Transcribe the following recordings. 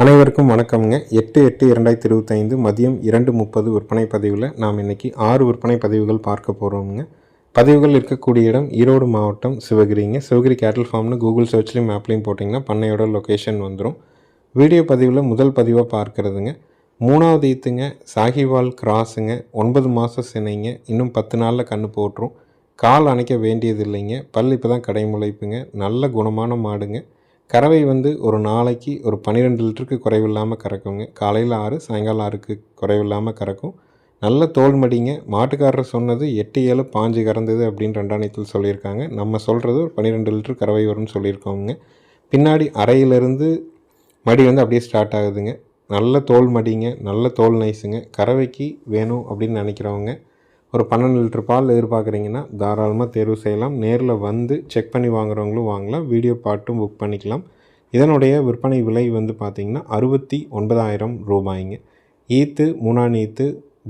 அனைவருக்கும் வணக்கம்ங்க. எட்டு எட்டு இரண்டாயிரத்தி இருபத்தைந்து மதியம் இரண்டு முப்பது விற்பனை பதிவில் நாம் இன்னைக்கு ஆறு விற்பனை பதிவுகள் பார்க்க போகிறோம்ங்க பதிவுகள் இருக்கக்கூடிய இடம் ஈரோடு மாவட்டம் சிவகிரிங்க. சிவகிரி கேட்டல் ஃபார்ம்னு கூகுள் சர்ச்லேயும் மேப்லேயும் போட்டிங்கன்னா பண்ணையோட லொக்கேஷன் வந்துடும் வீடியோ பதிவில் முதல் பதிவாக பார்க்குறதுங்க. மூணாவது ஈத்துங்க சாகிவால் கிராஸுங்க. ஒன்பது மாத சினைங்க. இன்னும் பத்து நாளில் கன்று போட்டுரும். கால் அணைக்க வேண்டியது இல்லைங்க பல் இப்போ தான் கடைமுளைப்புங்க. நல்ல குணமான மாடுங்க. கறவை வந்து ஒரு நாளைக்கு ஒரு பன்னிரெண்டு லிட்டருக்கு குறைவில்லாமல் கறக்குங்க. காலையில் ஆறு சாயங்காலம் ஆறுக்கு குறைவில்லாமல் கறக்கும். நல்ல தோல் மடிங்க. மாட்டுக்காரர் சொன்னது எட்டு ஏழு பாஞ்சு கறந்தது அப்படின்னு ரெண்டாணியத்தில் சொல்லியிருக்காங்க. நம்ம சொல்கிறது ஒரு பன்னிரெண்டு லிட்டர் கறவை வரும்னு சொல்லியிருக்கோங்க. பின்னாடி அறையிலேருந்து மடி வந்து அப்படியே ஸ்டார்ட் ஆகுதுங்க. நல்ல தோல் மடிங்க. நல்ல தோல் நைஸுங்க. கறவைக்கு வேணும் அப்படின்னு நினைக்கிறவங்க ஒரு பன்னெண்டு லிட்டர் பால் எதிர்பார்க்குறீங்கன்னா தாராளமாக தேர்வு செய்யலாம். நேரில் வந்து செக் பண்ணி வாங்குறவங்களும் வாங்கலாம். வீடியோ பாட்டும் புக் பண்ணிக்கலாம். இதனுடைய விற்பனை விலை வந்து பார்த்திங்கன்னா அறுபத்தி ஒன்பதாயிரம் ரூபாய்ங்க. ஈத்து மூணாம் ஈத்து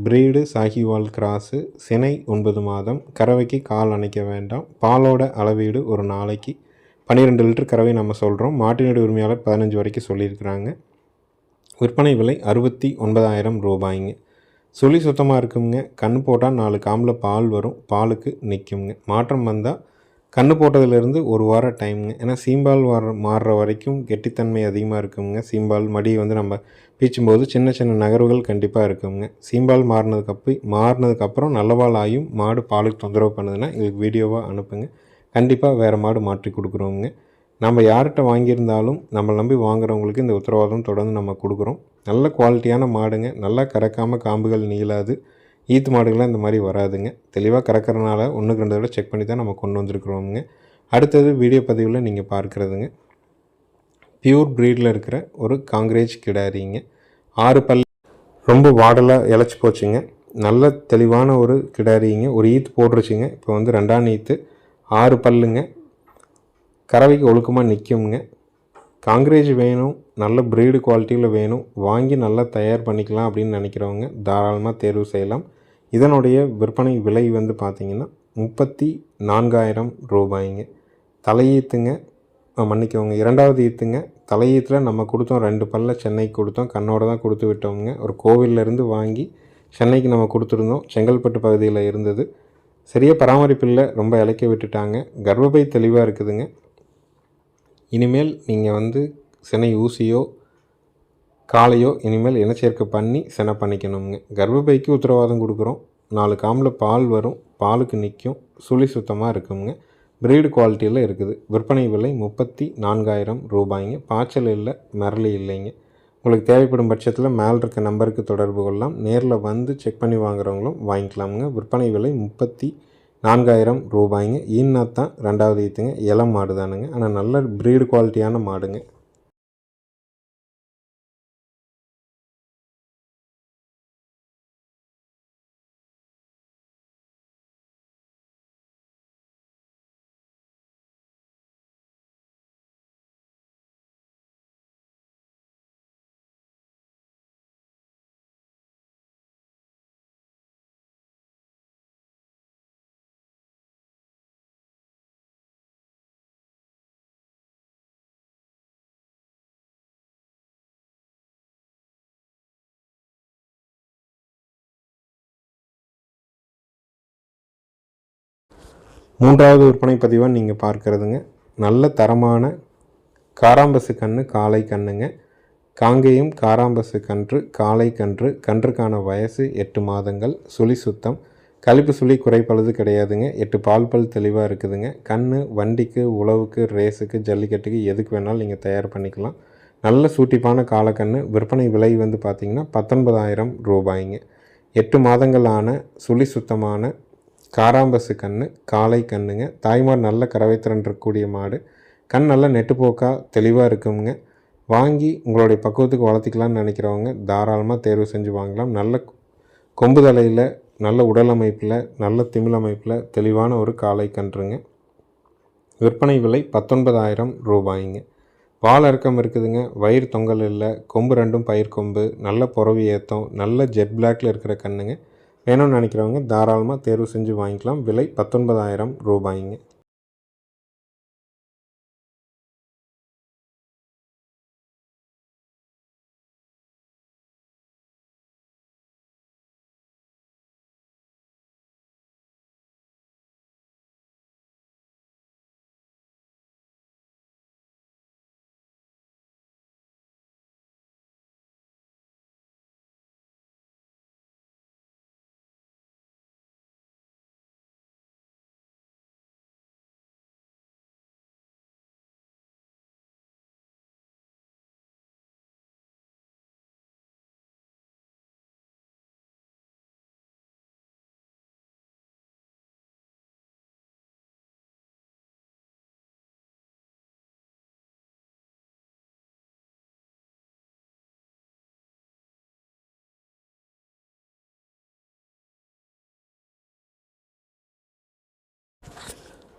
பிரீடு சாகிவால் கிராஸு சினை ஒன்பது மாதம் கறவைக்கு கால் அணைக்க வேண்டாம். பாலோட அளவீடு ஒரு நாளைக்கு பன்னிரெண்டு லிட்டர் கறவை நம்ம சொல்கிறோம் மாட்டினுடைய உரிமையாளர் பதினஞ்சு வரைக்கும் சொல்லியிருக்கிறாங்க. விற்பனை விலை அறுபத்தி ஒன்பதாயிரம் ரூபாய்ங்க. சுழி சுத்தமாக இருக்குங்க கண் போட்டால் நாலு காமில் பால் வரும். பாலுக்கு நிற்குங்க மாற்றம் வந்தால் கண் போட்டதுலேருந்து ஒரு வாரம் டைமுங்க. ஏன்னா சீம்பால் வர மாறுற வரைக்கும் கெட்டித்தன்மை அதிகமாக இருக்குங்க சீம்பால் மடியை வந்து நம்ம பீச்சும்போது சின்ன சின்ன நகர்வுகள் கண்டிப்பாக இருக்குங்க சீம்பால் மாறினதுக்கப்பு மாறினதுக்கப்புறம் நல்லவாள் ஆகியும் மாடு பாலுக்கு தொந்தரவு பண்ணுதுன்னா எங்களுக்கு வீடியோவாக அனுப்புங்க. கண்டிப்பாக வேறு மாடு மாற்றி கொடுக்குறோங்க நம்ம யார்கிட்ட வாங்கியிருந்தாலும் நம்மளை நம்பி வாங்குறவங்களுக்கு இந்த உத்தரவாதம் தொடர்ந்து நம்ம கொடுக்குறோம். நல்ல குவாலிட்டியான மாடுங்க. நல்லா கறக்காமல் காம்புகள் நீளாது. ஈத்து மாடுகள்லாம் இந்த மாதிரி வராதுங்க. தெளிவாக கறக்கிறனால ஒன்றுக்கு ரெண்டு தடவை செக் பண்ணி தான் நம்ம கொண்டு வந்திருக்கிறோமுங்க. அடுத்தது வீடியோ பதிவில் நீங்கள் பார்க்குறதுங்க. பியூர் ப்ரீடில் இருக்கிற ஒரு காங்கிரேஜ் கிடாரிங்க. ஆறு பல் ரொம்ப வாடலாக இழைச்சி போச்சுங்க. நல்ல தெளிவான ஒரு கிடாரிங்க. ஒரு ஈத்து போட்டுருச்சுங்க. இப்போ வந்து ரெண்டாம் ஈத்து. ஆறு பல்லுங்க. கறவைக்கு ஒழுக்கமாக நிற்குங்க காங்கிரேஜ் வேணும் நல்ல ப்ரீடு குவாலிட்டியில் வேணும் வாங்கி நல்லா தயார் பண்ணிக்கலாம் அப்படின்னு நினைக்கிறவங்க தாராளமாக தேர்வு செய்யலாம். இதனுடைய விற்பனை விலை வந்து பார்த்திங்கன்னா முப்பத்தி நான்காயிரம் ரூபாய்ங்க. தலையீத்துங்க மன்னிக்கவங்க இரண்டாவது ஈத்துங்க தலையீத்தில் நம்ம கொடுத்தோம் ரெண்டு பல்ல சென்னைக்கு கொடுத்தோம் கண்ணோட தான் கொடுத்து விட்டோங்க ஒரு கோவிலேருந்து வாங்கி சென்னைக்கு நம்ம கொடுத்துருந்தோம் செங்கல்பட்டு பகுதியில் இருந்தது. சரியாக பராமரிப்பில் ரொம்ப இலக்க விட்டுட்டாங்க. கர்ப்பப்பை தெளிவாக இருக்குதுங்க. இனிமேல் நீங்கள் வந்து சினை ஊசியோ காலையோ இனிமேல் இனச்சேர்க்கை பண்ணி சினை பண்ணிக்கணுங்க கர்ப்பப்பைக்கு உத்தரவாதம் கொடுக்குறோம். நாலு காமில் பால் வரும். பாலுக்கு நிற்கும் சுழி சுத்தமாக இருக்குங்க பிரீடு குவாலிட்டியில் இருக்குது. விற்பனை விலை முப்பத்தி நான்காயிரம் ரூபாய்ங்க. பாய்ச்சல் இல்லை மரளி இல்லைங்க. உங்களுக்கு தேவைப்படும் பட்சத்தில் மேலே இருக்க நம்பருக்கு தொடர்பு கொள்ளலாம். நேரில் வந்து செக் பண்ணி வாங்குறவங்களும் வாங்கிக்கலாமுங்க. விற்பனை விலை முப்பத்தி நான்காயிரம் ரூபாய்ங்க. ஈன்னா தான் ரெண்டாவது ஈத்துங்க. இளம் மாடு தானுங்க ஆனால் நல்ல ப்ரீடு குவாலிட்டியான மாடுங்க. மூன்றாவது விற்பனை பதிவாக நீங்கள் பார்க்குறதுங்க. நல்ல தரமான காராம்பசு கன்று காளை கன்றுங்க காங்கேயம் காராம்பசு கன்று காளை கன்று கன்றுக்கான வயசு எட்டு மாதங்கள் சுழி சுத்தம். கழிப்பு சுழி குறைப்பழுது கிடையாதுங்க. எட்டு பால் பல் தெளிவாக இருக்குதுங்க. கண் வண்டிக்கு உழவுக்கு ரேஸுக்கு ஜல்லிக்கட்டுக்கு எதுக்கு வேணாலும் நீங்கள் தயார் பண்ணிக்கலாம். நல்ல சூட்டிப்பான காலக்கன்று விற்பனை விலை வந்து பார்த்திங்கன்னா பத்தொன்பதாயிரம் ரூபாய்ங்க. எட்டு மாதங்களான சுழி சுத்தமான காராம்பசு கன்று காளை கன்றுங்க தாய்மார் நல்ல கறவைத்திறன் இருக்கக்கூடிய மாடு. கண் நல்லா நெட்டுப்போக்காக தெளிவாக இருக்குங்க. வாங்கி உங்களுடைய பக்குவத்துக்கு வளர்த்திக்கலாம்னு நினைக்கிறவங்க தாராளமாக தேர்வு செஞ்சு வாங்கலாம். நல்ல கொம்பு தலையில் நல்ல உடல் அமைப்பில் நல்ல திமிழ் அமைப்பில் தெளிவான ஒரு காளை கன்றுங்க. விற்பனை விலை பத்தொன்பதாயிரம் ரூபாய்ங்க. பால் இறக்கம் இருக்குதுங்க. வயிறு தொங்கல் இல்லை. கொம்பு ரெண்டும் பயிர் கொம்பு. நல்ல புறவி ஏற்றம் நல்ல ஜெட் பிளாக்ல இருக்கிற கண்ணுங்க. வேணும்னு நினைக்கிறவங்க தாராளமாக தேர்வு செஞ்சு வாங்கிக்கலாம். விலை பத்தொன்பதாயிரம் ரூபாய்ங்க.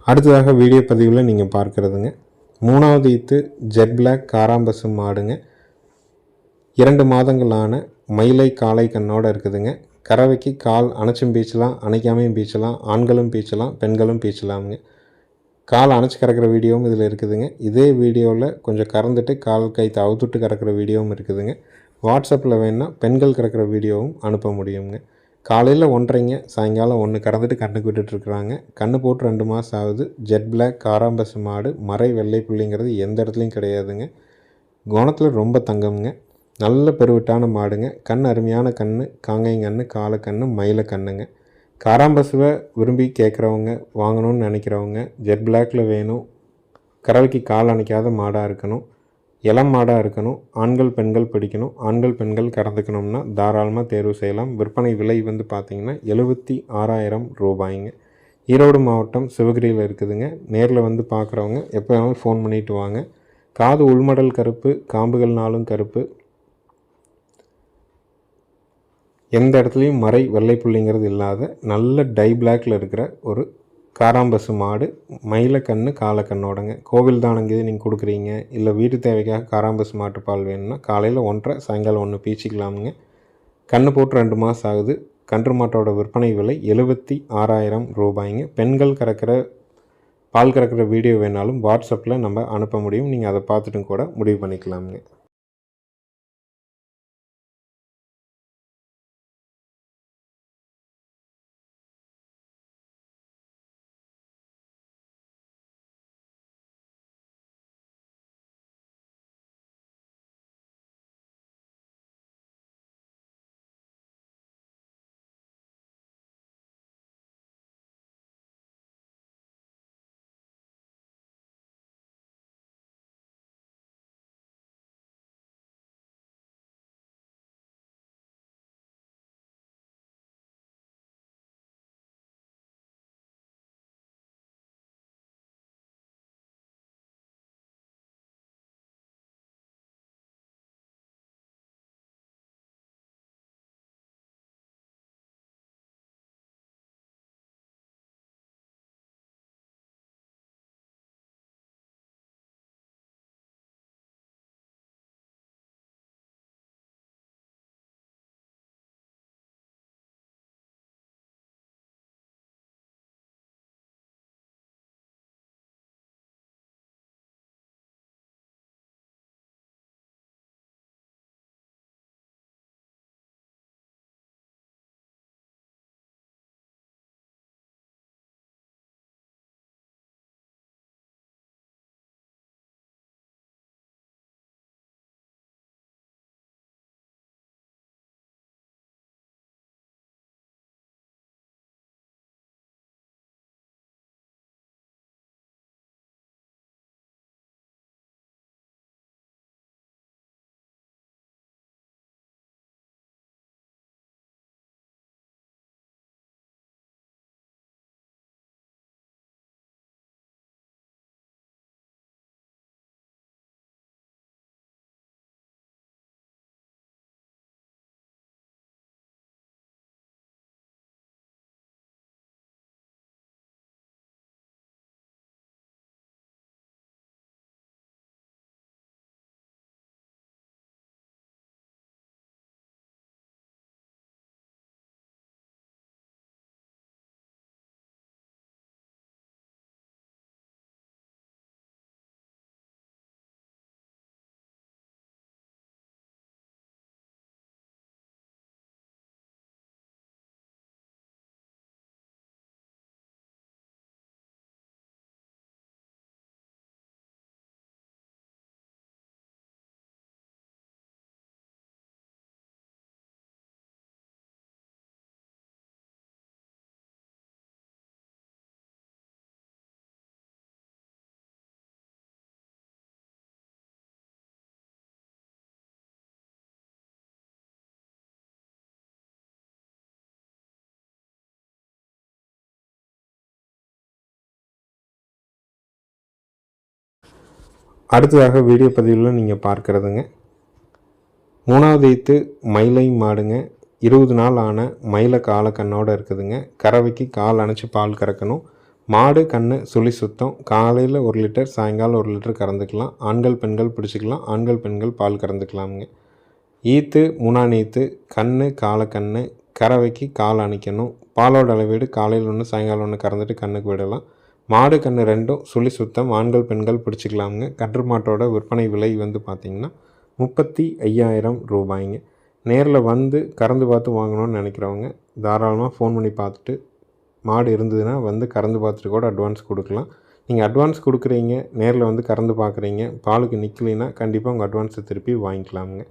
அடுத்ததாக வீடியோ பதிவில் நீங்கள் பார்க்குறதுங்க. மூணாவது ஈத்து ஜெட் பிளாக் காராம்பசும் மாடுங்க இரண்டு மாதங்களான மயிலை காளை கண்ணோடு இருக்குதுங்க. கறவைக்கு கால் அணைச்சும் பீச்சலாம் அணைக்காமையும் பீச்சலாம் ஆண்களும் பீச்சலாம் பெண்களும் பீச்சலாமுங்க. கால் அணைச்சி கறக்கிற வீடியோவும் இதில் இருக்குதுங்க. இதே வீடியோவில் கொஞ்சம் கறந்துட்டு கால் கை அவுத்துட்டு கறக்கிற வீடியோவும் இருக்குதுங்க. வாட்ஸ்அப்பில் வேணால் பெண்கள் கறக்கிற வீடியோவும் அனுப்ப முடியுங்க. காலையில் ஒன்றரைங்க சாயங்காலம் ஒன்று கறந்துட்டு கண்ணுக்கு விட்டுட்ருக்குறாங்க கண்ணு போட்டு ரெண்டு மாதம் ஆகுது. ஜெட் பிளாக் காராம்பசு மாடு மறை வெள்ளை புள்ளிங்கிறது எந்த இடத்துலையும் கிடையாதுங்க. குணத்தில் ரொம்ப தங்கம்ங்க. நல்ல பெருவிட்டான மாடுங்க. கண் அருமையான கண் காங்கைங்கன்று காலக்கண்ணு மயில கண்ணுங்க. காராம்பசுவை விரும்பி கேட்குறவங்க வாங்கணும்னு நினைக்கிறவங்க ஜெட் பிளாக்கில் வேணும். கறவைக்கு கால் அணைக்காத மாடாக இருக்கணும். இளம் மாடாக இருக்கணும் ஆண்கள் பெண்கள் பிடிக்கணும் ஆண்கள் பெண்கள் கறந்துக்கணும்னா தாராளமாக தேர்வு செய்யலாம். விற்பனை விலை வந்து பார்த்திங்கன்னா எழுபத்தி ஆறாயிரம் ரூபாய்ங்க. ஈரோடு மாவட்டம் சிவகிரியில் இருக்குதுங்க. நேரில் வந்து பார்க்குறவங்க எப்போ வேணாலும் ஃபோன் பண்ணிவிட்டு வாங்க. காது உள்மடல் கருப்பு காம்புகள்னாலும் கருப்பு. எந்த இடத்துலையும் மறை வெள்ளை புள்ளிங்கிறது இல்லாத நல்ல டை பிளாக்ல இருக்கிற ஒரு காராம்பசு மாடு மயிலக்கண்ணு காலக்கண்ணோடங்க கோவில் தானங்க இது நீங்கள் கொடுக்குறீங்க இல்லை வீட்டு தேவைக்காக காராம்பசு மாட்டு பால் வேணும்னா காலையில் ஒன்றரை சாயங்காலம் ஒன்று பீச்சிக்கலாமுங்க. கண்ணு போட்டு ரெண்டு மாதம் ஆகுது. கன்று மாட்டோட விற்பனை விலை எழுபத்தி ஆறாயிரம் ரூபாய்ங்க. பெண்கள் கறக்கிற பால் கறக்கிற வீடியோ வேணாலும் வாட்ஸ்அப்பில் நம்ம அனுப்ப முடியும். நீங்கள் அதை பார்த்துட்டும் கூட முடிவு பண்ணிக்கலாமுங்க. அடுத்ததாக வீடியோ பதிவில் நீங்கள் பார்க்குறதுங்க. மூணாவது ஈத்து மயிலை மாடுங்க. இருபது நாள் ஆன மயில காலக்கண்ணோடு இருக்குதுங்க. கறவைக்கு கால் அணைச்சி பால் கறக்கணும். மாடு கன்று சுழி சுத்தம். காலையில் ஒரு லிட்டர் சாயங்காலம் ஒரு லிட்டர் கறந்துக்கலாம். ஆண்கள் பெண்கள் பிடிச்சிக்கலாம். ஆண்கள் பெண்கள் பால் கறந்துக்கலாமுங்க. ஈத்து மூணாம் ஈத்து கன்று கண்ணு கறவைக்கு கால் அணைக்கணும். பாலோட அளவீடு காலையில் ஒன்று சாயங்காலம் ஒன்று கறந்துட்டு கண்ணுக்கு விடலாம். மாடு கன்று ரெண்டும் சுழி சுத்தம் ஆண்கள் பெண்கள் பிடிச்சிக்கலாமுங்க. கன்று மாட்டோட விற்பனை விலை வந்து பார்த்திங்கன்னா முப்பத்தி ஐயாயிரம் ரூபாய்ங்க. நேரில் வந்து கறந்து பார்த்து வாங்கணும்னு நினைக்கிறவங்க தாராளமாக ஃபோன் பண்ணி பார்த்துட்டு மாடு இருந்ததுன்னா வந்து கறந்து பார்த்துட்டு கூட அட்வான்ஸ் கொடுக்கலாம். நீங்கள் அட்வான்ஸ் கொடுக்குறீங்க நேரில் வந்து கறந்து பார்க்குறீங்க பாலுக்கு நிற்கலைன்னா கண்டிப்பாக உங்கள் அட்வான்ஸை திருப்பி வாங்கிக்கலாமுங்க.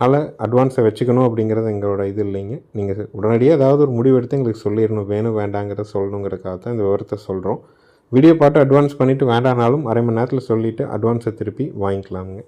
அதனால் அட்வான்ஸை வச்சுக்கணும் அப்படிங்கிறது எங்களோட இது இல்லைங்க. நீங்கள் உடனடியாக ஏதாவது ஒரு முடிவு எடுத்து எங்களுக்கு சொல்லிடணும். வேணும் வேண்டாங்கிறத சொல்லணுங்கிறக்காக தான் இந்த விவரத்தை சொல்கிறோம் வீடியோ பார்த்து அட்வான்ஸ் பண்ணிவிட்டு வேண்டானாலும் அரை மணி நேரத்தில் சொல்லிவிட்டு அட்வான்ஸை திருப்பி வாங்கிக்கலாமுங்க.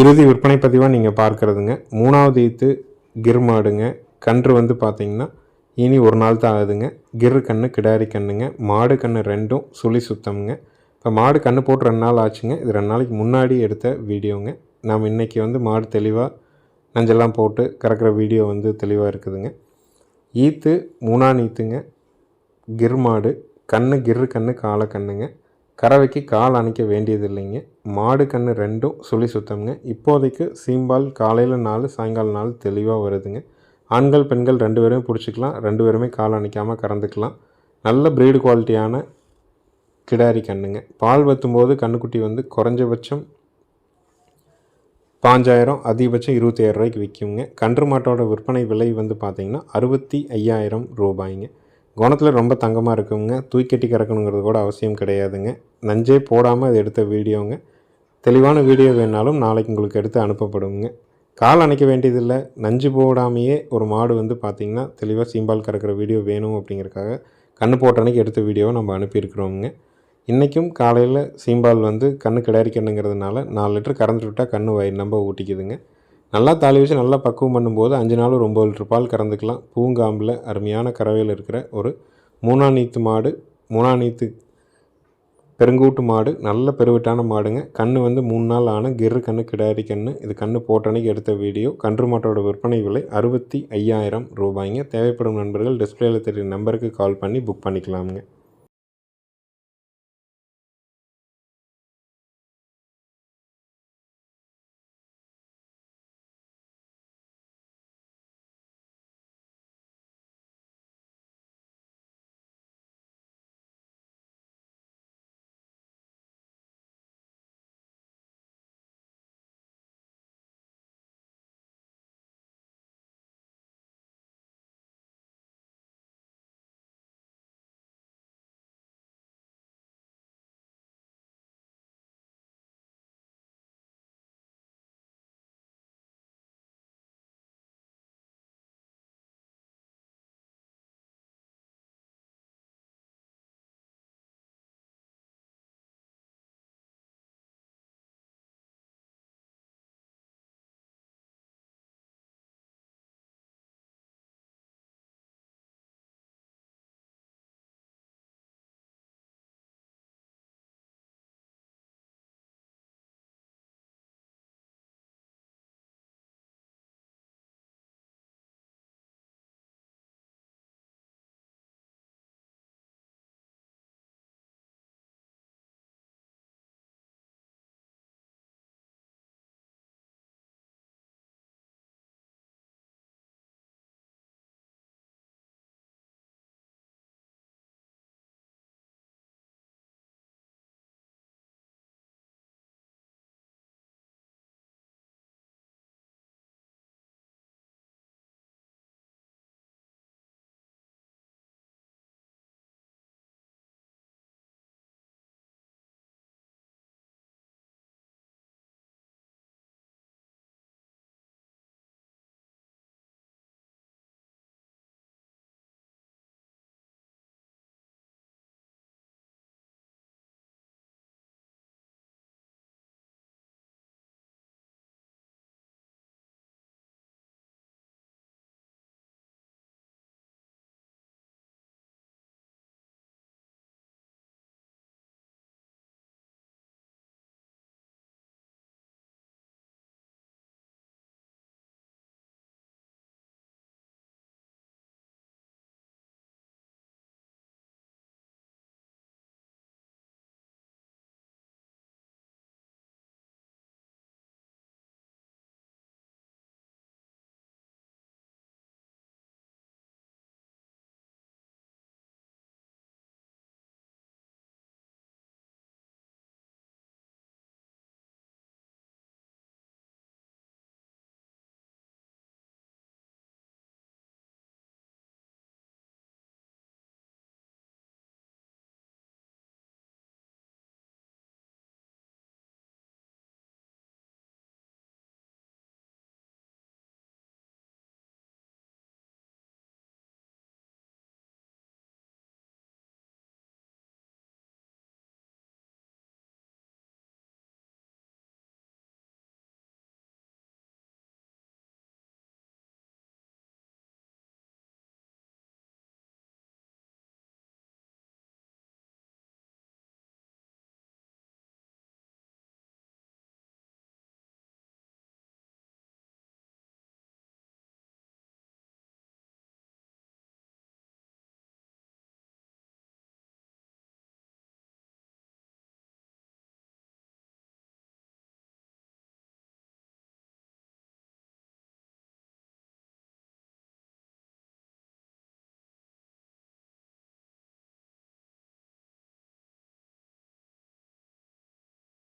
இறுதி விற்பனை பதிவாக நீங்கள் பார்க்குறதுங்க. மூணாவது ஈத்து கிர் மாடுங்க. கன்று வந்து பார்த்தீங்கன்னா இனி ஒரு நாள் தான் ஆகுதுங்க. கிர் கன்று கிடாரி கன்றுங்க மாடு கன்று ரெண்டும் சுழி சுத்தம்ங்க. இப்போ மாடு கன்று போட்டு ரெண்டு நாள் ஆச்சுங்க. இது ரெண்டு நாளைக்கு முன்னாடி எடுத்த வீடியோங்க. நாம் இன்றைக்கி வந்து மாடு தெளிவாக நஞ்செல்லாம் போட்டு கறக்கிற வீடியோ வந்து தெளிவாக இருக்குதுங்க. ஈத்து மூணாம் ஈத்துங்க. கிர் மாடு. கண்ணு கிர்ரு கண்ணு காலை கண்ணுங்க கறவைக்கு கால் அணைக்க வேண்டியது இல்லைங்க மாடு கன்று ரெண்டும் சுழி சுத்தம்ங்க. இப்போதைக்கு சீம்பால் காலையில் நாலு சாயங்காலம் நாள் தெளிவாக வருதுங்க. ஆண்கள் பெண்கள் ரெண்டு பேருமே பிடிச்சிக்கலாம். ரெண்டு பேருமே கால் அணைக்காமல் கறந்துக்கலாம். நல்ல ப்ரீடு குவாலிட்டியான கிடாரி கண்ணுங்க. பால் வத்தும்போது கண்ணுக்குட்டி வந்து குறைஞ்சபட்சம் பாஞ்சாயிரம் அதிகபட்சம் இருபத்தாயிரம் ரூபாய்க்கு விற்குங்க கன்று மாட்டோட விற்பனை விலை வந்து பார்த்திங்கன்னா அறுபத்தி ஐயாயிரம் ரூபாய்ங்க. குணத்தில் ரொம்ப தங்கமாக இருக்குங்க. தூக்கட்டி கறக்கணுங்கிறது கூட அவசியம் கிடையாதுங்க. நஞ்சே போடாமல் அது எடுத்த வீடியோங்க. தெளிவான வீடியோ வேணாலும் நாளைக்கு உங்களுக்கு எடுத்து அனுப்பப்படுங்க. கால் அணைக்க வேண்டியதில்லை. நஞ்சு போடாமையே ஒரு மாடு வந்து பார்த்திங்கன்னா தெளிவாக சீம்பால் கறக்கிற வீடியோ வேணும் அப்படிங்கிறக்காக கண்ணு போட்ட அன்னைக்கு எடுத்த வீடியோவை நம்ம அனுப்பியிருக்கிறோங்க இன்றைக்கும் காலையில் சீம்பால் வந்து கண்ணு கிடாரிக்கணுங்கிறதுனால நாலு லிட்டர் கறந்துட்டு விட்டால் கண்ணு வயிறு நம்ப ஊட்டிக்குதுங்க. நல்லா தாலி வச்சு நல்லா பக்குவம் பண்ணும்போது அஞ்சு நாள் ஒரு ஒம்பது லிட்டர் பால் கறந்துக்கலாம். பூங்காம்பில் அருமையான கறவையில் இருக்கிற ஒரு மூணா நீத்து மாடு மூணா நீத்து பெருங்கூட்டு மாடு நல்ல பெருவிட்டான மாடுங்க. கன்று வந்து மூணு நாள் ஆன கிரு கண்ணு கிடாரி கண்ணு. இது கண்ணு போட்டனைக்கு எடுத்த வீடியோ. கன்று மாட்டோட விற்பனை விலை அறுபத்தி ஐயாயிரம் ரூபாய்ங்க. தேவைப்படும் நண்பர்கள் டிஸ்பிளேயில் தெரியும் நம்பருக்கு கால் பண்ணி புக் பண்ணிக்கலாமுங்க.